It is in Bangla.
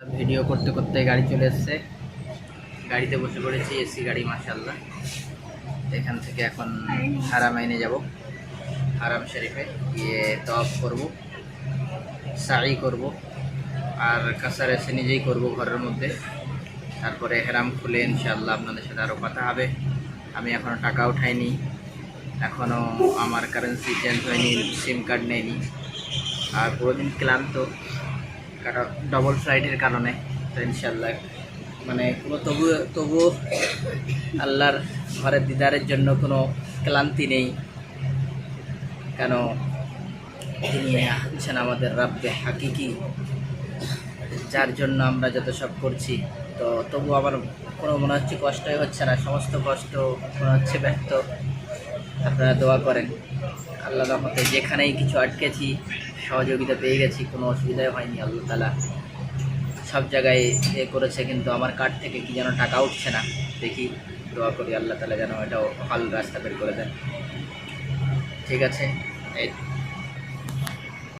ভিডিও করতে করতে গাড়ি চলে এসছে। গাড়িতে বসে পড়েছি এসি গাড়ি মাসাল্লাহ এখান থেকে এখন হারাম আইনে যাব। হারাম শরীফে গিয়ে তফ করব সাই করব, আর কাসার এসে নিজেই করব ঘরের মধ্যে। তারপরে হেরাম খুলে ইনশাল্লাহ আপনাদের সাথে আরও কথা হবে। আমি এখনও টাকা উঠাইনি এখনও আমার কারেন্সি চেঞ্জ হয়নি সিম কার্ড নেয়নি আর পুরোদিন ক্লান্ত। ডবল ফ্লাইটের কারণে, তো ইনশাল্লাহ মানে কোনো তবু তবুও আল্লাহর ঘরের দিদারের জন্য কোনো ক্লান্তি নেই। কেন? তিনি আছেন আমাদের রাব্বে হাকিকি। যার জন্য আমরা যত সব করছি, তো তবু আমার কোনো মনে হচ্ছে কষ্টই হচ্ছে না, সমস্ত কষ্ট মনে হচ্ছে ব্যর্থ। আপনারা দোয়া করেন। আল্লাহ রহমতে যেখানেই কিছু আটকেছি, সহযোগিতা পেয়ে গেছি, কোনো অসুবিধাই হয়নি আল্লাহ তালা সব জায়গায় এ করেছে, কিন্তু আমার কার্ড থেকে কি যেন টাকা উঠছে না। দেখি, দোয়া করি আল্লাহ তালা যেন এটাও ভালো রাস্তা বের করে দেন। ঠিক আছে, এই